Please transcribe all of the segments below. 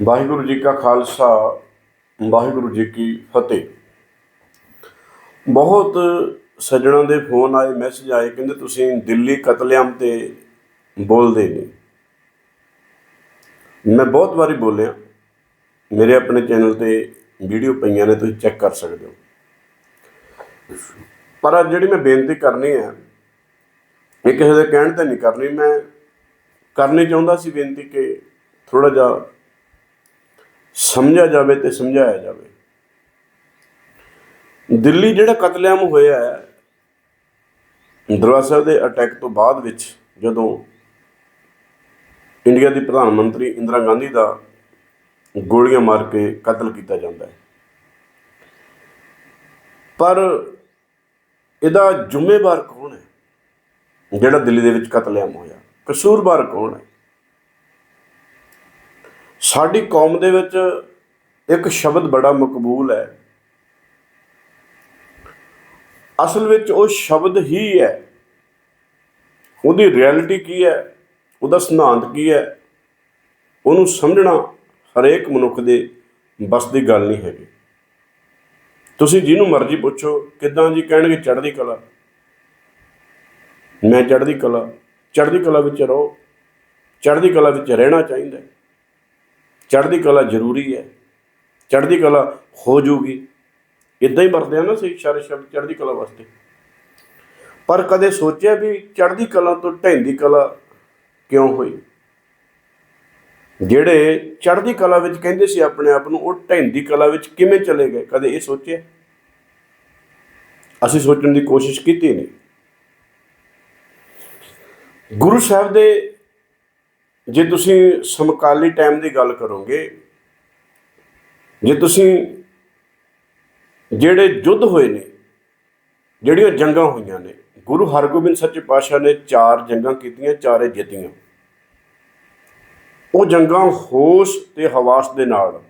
ਵਾਹਿਗੁਰੂ ਜੀ ਕਾ ਖਾਲਸਾ, ਵਾਹਿਗੁਰੂ ਜੀ ਕੀ ਫਤਿਹ। ਬਹੁਤ ਸੱਜਣਾਂ ਦੇ ਫੋਨ ਆਏ ਮੈਸੇਜ ਆਏ, ਕਹਿੰਦੇ ਤੁਸੀਂ ਦਿੱਲੀ ਕਤਲੇਆਮ ਤੇ ਬੋਲਦੇ ਨੇ ਮੈਂ ਬਹੁਤ ਵਾਰੀ ਬੋਲਿਆ, ਮੇਰੇ ਆਪਣੇ ਚੈਨਲ ਤੇ ਵੀਡੀਓ ਪਈਆਂ ਨੇ, ਤੁਸੀਂ ਚੈੱਕ ਕਰ ਸਕਦੇ ਹੋ। ਪਰ ਅੱਜ ਜਿਹੜੀ ਮੈਂ ਬੇਨਤੀ ਕਰਨੀ ਹੈ, ਇਹ ਕਿਸੇ ਦੇ ਕਹਿਣ ਤੇ ਨਹੀਂ ਕਰਨੀ, ਮੈਂ ਕਰਨੀ ਚਾਹੁੰਦਾ ਸੀ ਬੇਨਤੀ ਕਿ ਥੋੜਾ ਜਿਹਾ ਸਮਝਿਆ ਜਾਵੇ ਤੇ ਸਮਝਾਇਆ ਜਾਵੇ। ਦਿੱਲੀ ਜਿਹੜਾ ਕਤਲੇਆਮ ਹੋਇਆ ਹੈ ਦਰਬਾਰ ਸਾਹਿਬ ਦੇ ਅਟੈਕ ਤੋਂ ਬਾਅਦ ਵਿੱਚ ਜਦੋਂ ਇੰਡੀਆ ਦੀ ਪ੍ਰਧਾਨ ਮੰਤਰੀ ਇੰਦਰਾ ਗਾਂਧੀ ਦਾ ਗੋਲੀਆਂ ਮਾਰ ਕੇ ਕਤਲ ਕੀਤਾ ਜਾਂਦਾ ਹੈ। ਪਰ ਇਹਦਾ ਜ਼ਿੰਮੇਵਾਰ ਕੌਣ ਹੈ? ਜਿਹੜਾ ਦਿੱਲੀ ਦੇ ਵਿੱਚ ਕਤਲੇਆਮ ਹੋਇਆ। ਕਸੂਰਵਾਰ ਕੌਣ ਹੈ? ਸਾਡੀ ਕੌਮ ਦੇ ਵਿੱਚ ਇੱਕ ਸ਼ਬਦ ਬੜਾ ਮਕਬੂਲ ਹੈ। ਅਸਲ ਵਿੱਚ ਉਹ ਸ਼ਬਦ ਹੀ ਹੈ। ਉਹਦੀ ਰਿਐਲਿਟੀ ਕੀ ਹੈ? ਉਹਦਾ ਸਿਧਾਂਤ ਕੀ ਹੈ? ਉਹਨੂੰ ਸਮਝਣਾ ਹਰੇਕ ਮਨੁੱਖ ਦੇ ਬਸ ਦੀ ਗੱਲ ਨਹੀਂ ਹੈਗੀ। ਤੁਸੀਂ ਜਿਹਨੂੰ ਮਰਜ਼ੀ ਪੁੱਛੋ, ਕਿਦਾਂ ਜੀ ਕਹਿਣਗੇ ਚੜ੍ਹਦੀ ਕਲਾ। ਮੈਂ ਚੜ੍ਹਦੀ ਕਲਾ ਚੜ੍ਹਦੀ ਕਲਾ ਵਿੱਚ ਰਹੋ, ਚੜ੍ਹਦੀ ਕਲਾ ਵਿੱਚ ਰਹਿਣਾ ਚਾਹੀਦਾ ਹੈ। ਚੜ੍ਹਦੀ ਕਲਾ ਜ਼ਰੂਰੀ ਹੈ। ਚੜ੍ਹਦੀ ਕਲਾ ਹੋ ਜੂਗੀ। ਇਦਾਂ ਹੀ ਵਰਤਦੇ ਆ ਨਾ ਸਹੀ ਸ਼ਰ ਸ਼ਬਦ ਚੜ੍ਹਦੀ ਕਲਾ ਵਾਸਤੇ। ਪਰ ਕਦੇ ਸੋਚਿਆ ਵੀ ਚੜ੍ਹਦੀ ਕਲਾ ਤੋਂ ਢਹਿੰਦੀ ਕਲਾ ਕਿਉਂ ਹੋਈ? ਜਿਹੜੇ ਚੜ੍ਹਦੀ ਕਲਾ ਵਿੱਚ ਕਹਿੰਦੇ ਸੀ ਆਪਣੇ ਆਪ ਨੂੰ, ਉਹ ਢਹਿੰਦੀ ਕਲਾ ਵਿੱਚ ਕਿਵੇਂ ਚਲੇ ਗਏ? ਕਦੇ ਇਹ ਸੋਚਿਆ? ਅਸੀਂ ਸੋਚਣ ਦੀ ਕੋਸ਼ਿਸ਼ ਕੀਤੀ ਨਹੀਂ। ਗੁਰੂ ਸਾਹਿਬ ਦੇ ਜੇ ਤੁਸੀਂ ਸਮਕਾਲੀ ਟਾਈਮ ਦੀ ਗੱਲ ਕਰੋਗੇ, ਜੇ ਤੁਸੀਂ ਜਿਹੜੇ ਯੁੱਧ ਹੋਏ ਨੇ, ਜਿਹੜੀਆਂ ਜੰਗਾਂ ਹੋਈਆਂ ਨੇ, ਗੁਰੂ ਹਰਗੋਬਿੰਦ ਸੱਚੇ ਪਾਤਸ਼ਾਹ ਨੇ ਚਾਰ ਜੰਗਾਂ ਕੀਤੀਆਂ, ਚਾਰੇ ਜਿੱਤੀਆਂ। ਉਹ ਜੰਗਾਂ ਹੋਸ਼ ਤੇ ਹਵਾਸ ਦੇ ਨਾਲ,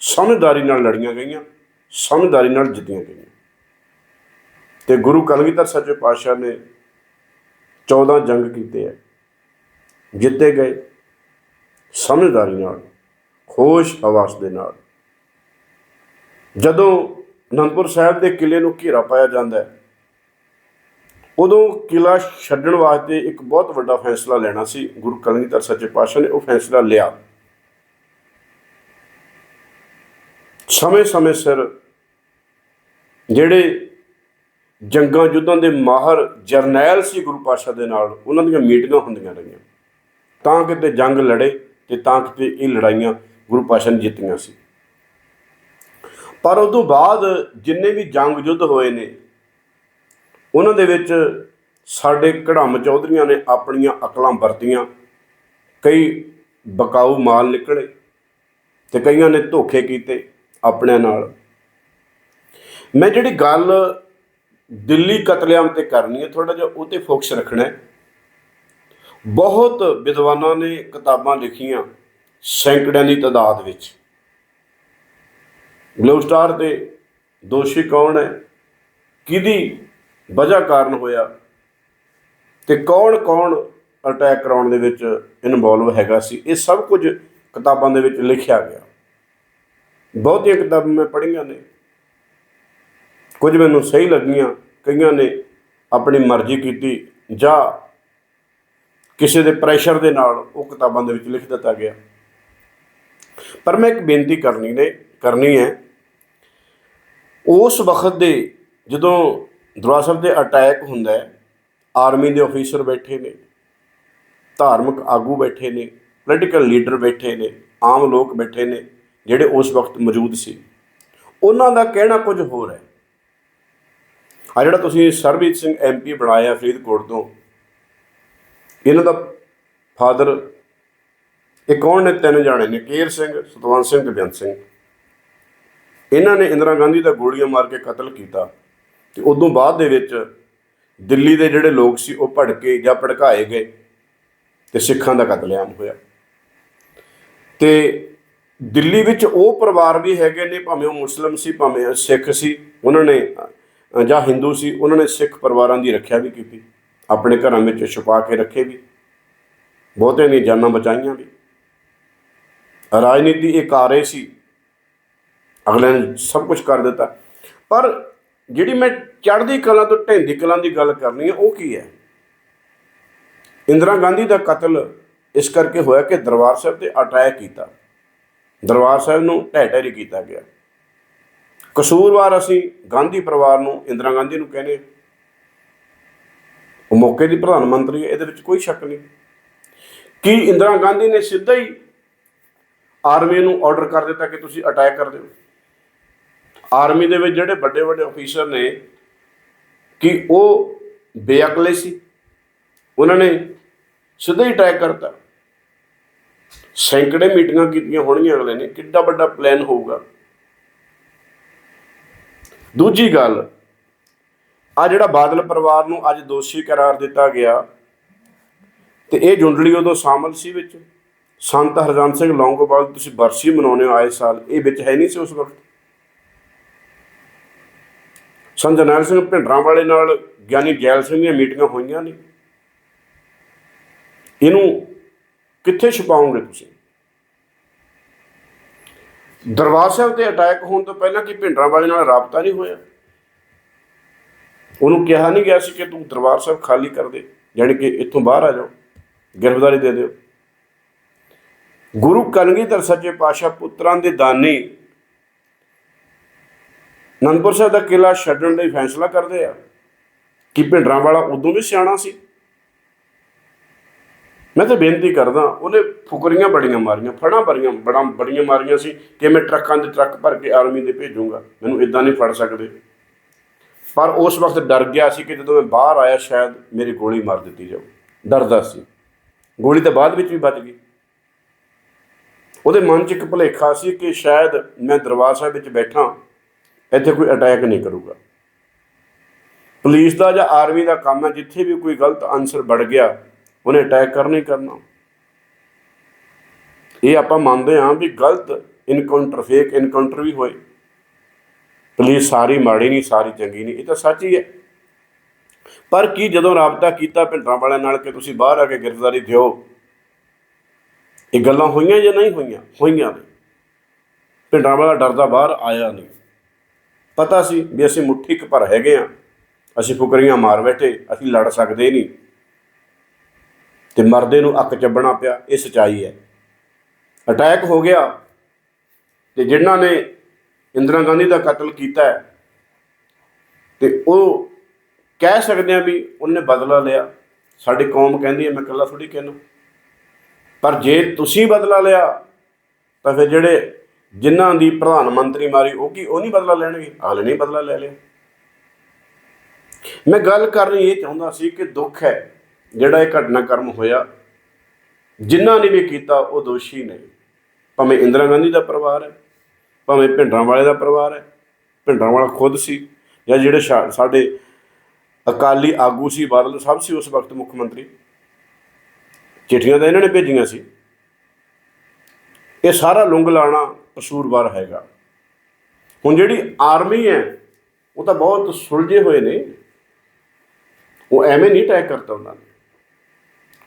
ਸਮਝਦਾਰੀ ਨਾਲ ਲੜੀਆਂ ਗਈਆਂ, ਸਮਝਦਾਰੀ ਨਾਲ ਜਿੱਤੀਆਂ ਗਈਆਂ। ਤੇ ਗੁਰੂ ਕਲਗੀਧਰ ਸੱਚੇ ਪਾਤਸ਼ਾਹ ਨੇ 14 ਜੰਗ ਕੀਤੇ ਆ। ਜਿੱਤੇ ਗਏ। ਸਮਝਦਾਰੀ ਨਾਲ, ਖੋਸ਼ ਆਵਾਜ਼ ਦੇ ਨਾਲ। ਜਦੋਂ ਅਨੰਦਪੁਰ ਸਾਹਿਬ ਦੇ ਕਿਲੇ ਨੂੰ ਘੇਰਾ ਪਾਇਆ ਜਾਂਦਾ ਹੈ, ਉਦੋਂ ਕਿਲਾ ਛੱਡਣ ਵਾਸਤੇ ਇੱਕ ਬਹੁਤ ਵੱਡਾ ਫੈਸਲਾ ਲੈਣਾ ਸੀ। ਗੁਰੂ ਕਲਗੀਧਰ ਸੱਚੇ ਪਾਤਸ਼ਾਹ ਨੇ ਉਹ ਫੈਸਲਾ ਲਿਆ। ਸਮੇਂ-ਸਮੇਂ ਸਿਰ ਜਿਹੜੇ ਜੰਗਾਂ ਯੁੱਧਾਂ ਦੇ ਮਾਹਰ ਜਰਨੈਲ ਸੀ ਗੁਰੂ ਪਾਤਸ਼ਾਹ ਦੇ ਨਾਲ, ਉਹਨਾਂ ਦੀਆਂ ਮੀਟਿੰਗਾਂ ਹੁੰਦੀਆਂ ਰਹੀਆਂ। ਤਾਂ ਕਿਤੇ ਜੰਗ ਲੜੇ ਤੇ ਤਾਂ ਕਿਤੇ ਇਹ ਲੜਾਈਆਂ ਗੁਰੂ ਪਾਤਸ਼ਾਹ ਨੇ ਜਿੱਤੀਆਂ ਸੀ। ਪਰ ਉਸ ਤੋਂ ਬਾਅਦ ਜਿੰਨੇ ਵੀ ਜੰਗ ਯੁੱਧ ਹੋਏ ਨੇ, ਉਹਨਾਂ ਦੇ ਵਿੱਚ ਸਾਡੇ ਕੜਮ ਚੌਧਰੀਆਂ ਨੇ ਆਪਣੀਆਂ ਅਕਲਾਂ ਵਰਤੀਆਂ। ਕਈ ਬਕਾਊ ਮਾਲ ਨਿਕਲੇ ਤੇ ਕਈਆਂ ਨੇ ਧੋਖੇ ਕੀਤੇ ਆਪਣਿਆਂ ਨਾਲ। ਮੈਂ ਜਿਹੜੀ ਗੱਲ ਦਿੱਲੀ ਕਤਲੇਆਮ ਤੇ ਕਰਨੀ ਹੈ ਥੋੜਾ ਜਿਹਾ ਉਹ ਤੇ ਫੋਕਸ ਰੱਖਣਾ ਹੈ। ਬਹੁਤ ਵਿਦਵਾਨਾਂ ਨੇ ਕਿਤਾਬਾਂ ਲਿਖੀਆਂ ਸੈਂਕੜਿਆਂ ਦੀ ਤਾਦਾਦ ਵਿੱਚ। ਬਲੂ ਸਟਾਰ ਦੇ ਦੋਸ਼ੀ ਕੌਣ ਹੈ? ਕਿਹਦੀ ਵਜ੍ਹਾ ਕਾਰਨ ਹੋਇਆ? ਤੇ ਕੌਣ-ਕੌਣ ਅਟੈਕ ਕਰਾਉਣ ਦੇ ਵਿੱਚ ਇਨਵੋਲਵ ਹੈਗਾ ਸੀ? ਇਹ ਸਭ ਕੁਝ ਕਿਤਾਬਾਂ ਦੇ ਵਿੱਚ ਲਿਖਿਆ ਗਿਆ। ਬਹੁਤੀਆਂ ਕਿਤਾਬਾਂ ਮੈਂ ਪੜ੍ਹੀਆਂ ਨੇ। ਕੁਝ ਮੈਨੂੰ ਸਹੀ ਲੱਗੀਆਂ। ਕਈਆਂ ਨੇ ਆਪਣੀ ਮਰਜ਼ੀ ਕੀਤੀ ਜਾਂ ਕਿਸੇ ਦੇ ਪ੍ਰੈਸ਼ਰ ਦੇ ਨਾਲ ਉਹ ਕਿਤਾਬਾਂ ਦੇ ਵਿੱਚ ਲਿਖ ਦਿੱਤਾ ਗਿਆ। ਪਰ ਮੈਂ ਇੱਕ ਬੇਨਤੀ ਕਰਨੀ ਨੇ, ਕਰਨੀ ਹੈ। ਉਸ ਵਕਤ ਦੇ ਜਦੋਂ ਦਰਬਾਰ ਸਾਹਿਬ ਦੇ ਅਟੈਕ ਹੁੰਦਾ ਹੈ ਆਰਮੀ ਦੇ ਅਫੀਸਰ ਬੈਠੇ ਨੇ, ਧਾਰਮਿਕ ਆਗੂ ਬੈਠੇ ਨੇ ਪੋਲੀਟੀਕਲ ਲੀਡਰ ਬੈਠੇ ਨੇ, ਆਮ ਲੋਕ ਬੈਠੇ ਨੇ, ਜਿਹੜੇ ਉਸ ਵਕਤ ਮੌਜੂਦ ਸੀ। ਉਹਨਾਂ ਦਾ ਕਹਿਣਾ ਕੁਝ ਹੋਰ ਹੈ। ਆ ਜਿਹੜਾ ਤੁਸੀਂ ਸਰਬਜੀਤ ਸਿੰਘ ਐਮਪੀ ਬਣਾਇਆ ਫਰੀਦਕੋਟ ਤੋਂ ਇਹਨਾਂ ਦਾ ਫਾਦਰ, ਇਹ ਕੌਣ ਨੇ? ਤਿੰਨ ਜਾਣੇ ਨੇ, ਕੇਰ ਸਿੰਘ, ਸਤਵੰਤ ਸਿੰਘ ਤੇ ਬੇਅੰਤ ਸਿੰਘ। ਇਹਨਾਂ ਨੇ ਇੰਦਰਾ ਗਾਂਧੀ ਦਾ ਗੋਲੀਆਂ ਮਾਰ ਕੇ ਕਤਲ ਕੀਤਾ ਤੇ ਉਦੋਂ ਬਾਅਦ ਦੇ ਵਿੱਚ ਦਿੱਲੀ ਦੇ ਜਿਹੜੇ ਲੋਕ ਸੀ, ਉਹ ਭੜਕੇ ਜਾਂ ਭੜਕਾਏ ਗਏ ਤੇ ਸਿੱਖਾਂ ਦਾ ਕਤਲੇਆਮ ਹੋਇਆ। ਤੇ ਦਿੱਲੀ ਵਿੱਚ ਉਹ ਪਰਿਵਾਰ ਵੀ ਹੈਗੇ ਨੇ, ਭਾਵੇਂ ਉਹ ਮੁਸਲਮ ਸੀ, ਭਾਵੇਂ ਸਿੱਖ ਸੀ, ਉਹਨਾਂ ਨੇ, ਜਾਂ ਹਿੰਦੂ ਸੀ, ਉਹਨਾਂ ਨੇ ਸਿੱਖ ਪਰਿਵਾਰਾਂ ਦੀ ਰੱਖਿਆ ਵੀ ਕੀਤੀ। ਆਪਣੇ ਘਰਾਂ ਵਿੱਚ ਛੁਪਾ ਕੇ ਰੱਖੇ ਵੀ। ਬਹੁਤਿਆਂ ਦੀਆਂ ਜਾਨਾਂ ਬਚਾਈਆਂ ਵੀ। ਰਾਜਨੀਤੀ ਇਹ ਕਰ ਸੀ। ਅਗਲੇ ਨੇ ਸਭ ਕੁਝ ਕਰ ਦਿੱਤਾ। ਪਰ ਜਿਹੜੀ ਮੈਂ ਚੜ੍ਹਦੀ ਕਲਾ ਤੋਂ ਢਹਿੰਦੀ ਕਲਾ ਦੀ ਗੱਲ ਕਰਨੀ ਹੈ ਉਹ ਕੀ ਹੈ? ਇੰਦਰਾ ਗਾਂਧੀ ਦਾ ਕਤਲ ਇਸ ਕਰਕੇ ਹੋਇਆ ਕਿ ਦਰਬਾਰ ਸਾਹਿਬ ਤੇ ਅਟੈਕ ਕੀਤਾ। ਦਰਬਾਰ ਸਾਹਿਬ ਨੂੰ ਢਹਿ ਢੇਰੀ ਕੀਤਾ ਗਿਆ। ਕਸੂਰਵਾਰ ਅਸੀਂ ਗਾਂਧੀ ਪਰਿਵਾਰ ਨੂੰ, ਇੰਦਰਾ ਗਾਂਧੀ ਨੂੰ ਕਹਿੰਦੇ ਹਾਂ। ਮੌਕੇ ਦੀ ਪ੍ਰਧਾਨ ਮੰਤਰੀ ਹੈ ਇਹਦੇ ਵਿੱਚ ਕੋਈ ਸ਼ੱਕ ਨਹੀਂ। ਕੀ ਇੰਦਰਾ ਗਾਂਧੀ ਨੇ ਸਿੱਧਾ ਹੀ ਆਰਮੀ ਨੂੰ ਆਰਡਰ ਕਰ ਦਿੱਤਾ ਕਿ ਤੁਸੀਂ ਅਟੈਕ ਕਰ ਦਿਓ? ਆਰਮੀ ਦੇ ਵਿੱਚ ਜਿਹੜੇ ਵੱਡੇ ਵੱਡੇ ਅਫੀਸਰ ਨੇ, ਕਿ ਉਹ ਬੇਅਕਲੇ ਸੀ? ਉਹਨਾਂ ਨੇ ਸਿੱਧਾ ਹੀ ਅਟੈਕ ਕਰਤਾ। ਸੈਂਕੜੇ ਮੀਟਿੰਗਾਂ ਕੀਤੀਆਂ ਹੋਣਗੀਆਂ ਅਗਲੇ ਨੇ, ਕਿੱਡਾ ਵੱਡਾ ਪਲਾਨ ਹੋਊਗਾ। ਦੂਜੀ ਗੱਲ ਆ ਜਿਹੜਾ ਬਾਦਲ ਪਰਿਵਾਰ ਨੂੰ ਅੱਜ ਦੋਸ਼ੀ ਕਰਾਰ ਦਿੱਤਾ ਗਿਆ, ਤੇ ਇਹ ਜੁੰਡਲੀ ਉਦੋਂ ਸ਼ਾਮਲ ਸੀ ਵਿੱਚ? ਸੰਤ ਹਰਜਨ ਸਿੰਘ ਲੌਂਗੋਵਾਲ ਤੁਸੀਂ ਬਰਸੀ ਮਨਾਉਂਦੇ ਹੋ ਆਏ ਸਾਲ, ਇਹ ਵਿੱਚ ਹੈ ਨਹੀਂ ਸੀ ਉਸ ਵਕਤ? ਸੰਤ ਜਰਨੈਲ ਸਿੰਘ ਭਿੰਡਰਾਂ ਵਾਲੇ ਨਾਲ, ਗਿਆਨੀ ਜੈਲ ਸਿੰਘ ਦੀਆਂ ਮੀਟਿੰਗਾਂ ਹੋਈਆਂ ਨੇ। ਇਹਨੂੰ ਕਿੱਥੇ ਛੁਪਾਓਗੇ ਤੁਸੀਂ? ਦਰਬਾਰ ਸਾਹਿਬ ਤੇ ਅਟੈਕ ਹੋਣ ਤੋਂ ਪਹਿਲਾਂ ਕਿ ਭਿੰਡਰਾਂ ਵਾਲੇ ਨਾਲ ਰਾਬਤਾ ਨਹੀਂ ਹੋਇਆ? ਉਹਨੂੰ ਕਿਹਾ ਨਹੀਂ ਗਿਆ ਸੀ ਕਿ ਤੂੰ ਦਰਬਾਰ ਸਾਹਿਬ ਖਾਲੀ ਕਰ ਦੇ ਯਾਨੀ ਕਿ ਇੱਥੋਂ ਬਾਹਰ ਆ ਜਾਓ, ਗ੍ਰਿਫਤਾਰੀ ਦੇ ਦਿਓ। ਗੁਰੂ ਕਲਗੀਧਰ ਸੱਚੇ ਪਾਤਸ਼ਾਹ ਪੁੱਤਰਾਂ ਦੇ ਦਾਨੀ ਅਨੰਦਪੁਰ ਸਾਹਿਬ ਦਾ ਕਿਲਾ ਛੱਡਣ ਲਈ ਫੈਸਲਾ ਕਰਦੇ ਆ, ਕਿ ਭਿੰਡਰਾਂ ਵਾਲਾ ਉਦੋਂ ਵੀ ਸਿਆਣਾ ਸੀ। ਮੈਂ ਤਾਂ ਬੇਨਤੀ ਕਰਦਾ, ਉਹਨੇ ਫੁਕਰੀਆਂ ਬੜੀਆਂ ਮਾਰੀਆਂ, ਫੜਾਂ ਬੜੀਆਂ ਬੜਾ ਬੜੀਆਂ ਮਾਰੀਆਂ ਸੀ ਕਿ ਮੈਂ ਟਰੱਕਾਂ ਦੇ ਟਰੱਕ ਭਰ ਕੇ ਆਰਮੀ ਦੇ ਭੇਜੂੰਗਾ, ਮੈਨੂੰ ਇਦਾਂ ਨਹੀਂ ਫੜ ਸਕਦੇ। ਪਰ ਉਸ ਵਕਤ ਡਰ ਗਿਆ ਸੀ ਕਿ ਜਦੋਂ ਮੈਂ ਬਾਹਰ ਆਇਆ, ਸ਼ਾਇਦ ਮੇਰੀ ਗੋਲੀ ਮਾਰ ਦਿੱਤੀ ਜਾਵੇ ਡਰਦਾ ਸੀ। ਗੋਲੀ ਤਾਂ ਬਾਅਦ ਵਿੱਚ ਵੀ ਬਚ ਗਈ। ਉਹਦੇ ਮਨ 'ਚ ਇੱਕ ਭੁਲੇਖਾ ਸੀ ਕਿ ਸ਼ਾਇਦ ਮੈਂ ਦਰਬਾਰ ਸਾਹਿਬ ਵਿੱਚ ਬੈਠਾ, ਇੱਥੇ ਕੋਈ ਅਟੈਕ ਨਹੀਂ ਕਰੂਗਾ। ਪੁਲਿਸ ਦਾ ਜਾਂ ਆਰਮੀ ਦਾ ਕੰਮ ਹੈ, ਜਿੱਥੇ ਵੀ ਕੋਈ ਗਲਤ ਆਨਸਰ ਵੜ ਗਿਆ, ਉਹਨੇ ਅਟੈਕ ਕਰਨਾ ਹੀ ਕਰਨਾ। ਇਹ ਆਪਾਂ ਮੰਨਦੇ ਹਾਂ ਵੀ ਗਲਤ ਇਨਕਾਊਂਟਰ ਫੇਕ ਇਨਕਾਊਂਟਰ ਵੀ ਹੋਏ। ਪੁਲਿਸ ਸਾਰੀ ਮਾੜੀ ਨਹੀਂ, ਸਾਰੀ ਚੰਗੀ ਨਹੀਂ, ਇਹ ਤਾਂ ਸੱਚ ਹੀ ਹੈ। ਪਰ ਕੀ ਜਦੋਂ ਰਾਬਤਾ ਕੀਤਾ ਭਿੰਡਰਾਂ ਵਾਲਿਆਂ ਨਾਲ ਕਿ ਤੁਸੀਂ ਬਾਹਰ ਆ ਕੇ ਗ੍ਰਿਫਤਾਰੀ ਦਿਓ? ਇਹ ਗੱਲਾਂ ਹੋਈਆਂ ਜਾਂ ਨਹੀਂ ਹੋਈਆਂ? ਹੋਈਆਂ ਨੇ। ਭਿੰਡਰਾਂ ਵਾਲਾ ਡਰਦਾ ਬਾਹਰ ਆਇਆ ਨਹੀਂ। ਪਤਾ ਸੀ ਵੀ ਅਸੀਂ ਮੁੱਠੀ ਕੁ ਪਰ ਹੈਗੇ ਆ ਅਸੀਂ ਫੁਕਰੀਆਂ ਮਾਰ ਬੈਠੇ, ਅਸੀਂ ਲੜ ਸਕਦੇ ਨਹੀਂ। ਤੇ ਮਰਦੇ ਨੂੰ ਅੱਕ ਚੱਬਣਾ ਪਿਆ, ਇਹ ਸਚਾਈ ਹੈ। ਅਟੈਕ ਹੋ ਗਿਆ। ਤੇ ਜਿਨ੍ਹਾਂ ਨੇ ਇੰਦਰਾ ਗਾਂਧੀ ਦਾ ਕਤਲ ਕੀਤਾ ਹੈ, ਤੇ ਉਹ ਕਹਿ ਸਕਦੇ ਆ ਵੀ ਉਹਨੇ ਬਦਲਾ ਲਿਆ। ਸਾਡੀ ਕੌਮ ਕਹਿੰਦੀ ਹੈ ਮੈਂ ਇਕੱਲਾ ਥੋੜੀ ਕਹਿਣਾ ਪਰ ਜੇ ਤੁਸੀਂ ਬਦਲਾ ਲਿਆ ਤਾਂ ਫਿਰ ਜਿਹੜੇ ਜਿਨ੍ਹਾਂ ਦੀ ਪ੍ਰਧਾਨ ਮੰਤਰੀ ਮਾਰੀ ਉਹ ਕੀ ਉਹ ਨਹੀਂ ਬਦਲਾ ਲੈਣਗੇ? ਹਾਲੇ ਨਹੀਂ ਬਦਲਾ ਲੈ ਲਿਆ। ਮੈਂ ਗੱਲ ਕਰਨੀ ਇਹ ਚਾਹੁੰਦਾ ਸੀ ਕਿ ਦੁੱਖ ਹੈ ਜਿਹੜਾ ਇਹ ਘਟਨਾਕ੍ਰਮ ਹੋਇਆ। ਜਿਨ੍ਹਾਂ ਨੇ ਵੀ ਕੀਤਾ ਉਹ ਦੋਸ਼ੀ ਨੇ। ਭਾਵੇਂ ਇੰਦਰਾ ਗਾਂਧੀ ਦਾ ਪਰਿਵਾਰ ਹੈ ਭਾਵੇਂ ਭਿੰਡਰਾਂ ਵਾਲੇ ਦਾ ਪਰਿਵਾਰ ਹੈ, ਭਿੰਡਰਾਂ ਵਾਲਾ ਖੁਦ ਸੀ, ਜਾਂ ਜਿਹੜੇ ਸ਼ਾ- ਸਾਡੇ ਅਕਾਲੀ ਆਗੂ ਸੀ, ਬਾਦਲ ਸਾਹਿਬ ਸੀ ਉਸ ਵਕਤ ਮੁੱਖ ਮੰਤਰੀ। ਚਿੱਠੀਆਂ ਤਾਂ ਇਹਨਾਂ ਨੇ ਭੇਜੀਆਂ ਸੀ। ਇਹ ਸਾਰਾ ਲੁੰਗ ਲਾਣਾ ਕਸੂਰਵਾਰ ਹੈਗਾ। ਹੁਣ ਜਿਹੜੀ ਆਰਮੀ ਹੈ, ਉਹ ਤਾਂ ਬਹੁਤ ਸੁਲਝੇ ਹੋਏ ਨੇ। ਉਹ ਐਵੇਂ ਨਹੀਂ ਟੈਕ ਕਰਤਾ ਉਹਨਾਂ ਨੇ।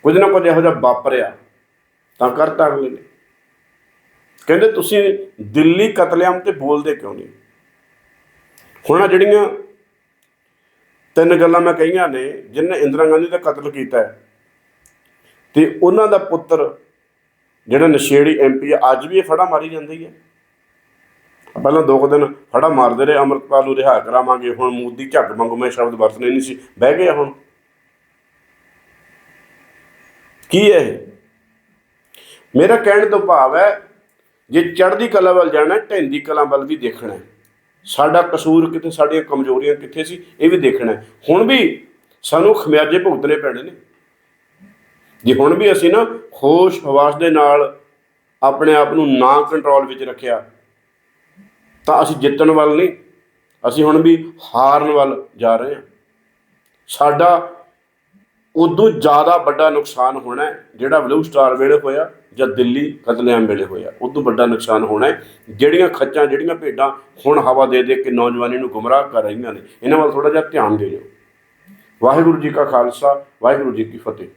ਕੁਝ ਨਾ ਕੁਝ ਇਹੋ ਜਿਹਾ ਵਾਪਰਿਆ, ਤਾਂ ਕਰਤਾ ਅਗਲੇ ਨੇ। ਕਹਿੰਦੇ ਤੁਸੀਂ ਦਿੱਲੀ ਕਤਲੇਆਮ ਤੇ ਬੋਲਦੇ ਕਿਉਂ ਨਹੀਂ? ਹੁਣ ਜਿਹੜੀਆਂ ਤਿੰਨ ਗੱਲਾਂ ਮੈਂ ਕਹੀਆਂ ਨੇ, ਜਿਨ੍ਹਾਂ ਇੰਦਰਾ ਗਾਂਧੀ ਦਾ ਕਤਲ ਕੀਤਾ ਹੈ, ਤੇ ਉਹਨਾਂ ਦਾ ਪੁੱਤਰ ਜਿਹੜਾ ਨਸ਼ੇੜੀ ਐਮਪੀ ਅੱਜ ਵੀ ਇਹ ਫੜਾ ਮਾਰੀ ਜਾਂਦੀ ਹੈ। ਪਹਿਲਾਂ ਦੋ ਕੁ ਦਿਨ ਫੜਾ ਮਾਰਦੇ ਰਹੇ, ਅੰਮ੍ਰਿਤਪਾਲ ਨੂੰ ਰਿਹਾ ਕਰਾਵਾਂਗੇ, ਹੁਣ ਮੋਦੀ ਝੱਟ ਮੰਗੋ ਮੈਂ ਸ਼ਬਦ ਵਰਤਨੇ ਨਹੀਂ ਸੀ, ਬਹਿ ਗਿਆ ਹੁਣ। ਕੀ ਹੈ ਇਹ? ਮੇਰਾ ਕਹਿਣ ਤੋਂ ਭਾਵ ਹੈ ਜੇ ਚੜ੍ਹਦੀ ਕਲਾ ਵੱਲ ਜਾਣਾ ਢੈਂਦੀ ਕਲਾ ਵੱਲ ਵੀ ਦੇਖਣਾ ਸਾਡਾ ਕਸੂਰ ਕਿੱਥੇ ਸਾਡੀਆਂ ਕਮਜ਼ੋਰੀਆਂ ਕਿੱਥੇ ਸੀ, ਇਹ ਵੀ ਦੇਖਣਾ ਹੁਣ ਵੀ ਸਾਨੂੰ ਖਮਿਆਜੇ ਭੁਗਤਣੇ ਪੈਣੇ ਨੇ। ਜੇ ਹੁਣ ਵੀ ਅਸੀਂ ਨਾ ਹੋਸ਼ ਹਵਾਸ ਦੇ ਨਾਲ ਆਪਣੇ ਆਪ ਨੂੰ ਨਾ ਕੰਟਰੋਲ ਵਿੱਚ ਰੱਖਿਆ, ਤਾਂ ਅਸੀਂ ਜਿੱਤਣ ਵੱਲ ਨਹੀਂ, ਅਸੀਂ ਹੁਣ ਵੀ ਹਾਰਨ ਵੱਲ ਜਾ ਰਹੇ ਹਾਂ। ਸਾਡਾ ਉਦੋਂ ਜ਼ਿਆਦਾ ਵੱਡਾ ਨੁਕਸਾਨ ਹੋਣਾ ਹੈ, ਜਿਹੜਾ ਬਲੂ ਸਟਾਰ ਵੇਲੇ ਹੋਇਆ ਜਾਂ ਦਿੱਲੀ ਕਤਲੇਆਮ ਵੇਲੇ ਹੋਇਆ, ਉਦੋਂ ਵੱਡਾ ਨੁਕਸਾਨ ਹੋਣਾ ਹੈ, ਜਿਹੜੀਆਂ ਖੱਚਾਂ, ਜਿਹੜੀਆਂ ਭੇਡਾਂ ਹੁਣ ਹਵਾ ਦੇ ਦੇ ਕੇ ਨੌਜਵਾਨੀ ਨੂੰ ਗੁੰਮਰਾਹ ਕਰ ਰਹੀਆਂ ਨੇ। ਇਹਨਾਂ ਵੱਲ ਥੋੜਾ ਜਿਹਾ ਧਿਆਨ ਦੇ ਦਿਓ। ਵਾਹਿਗੁਰੂ ਜੀ ਕਾ ਖਾਲਸਾ, ਵਾਹਿਗੁਰੂ ਜੀ ਕੀ ਫਤਿਹ।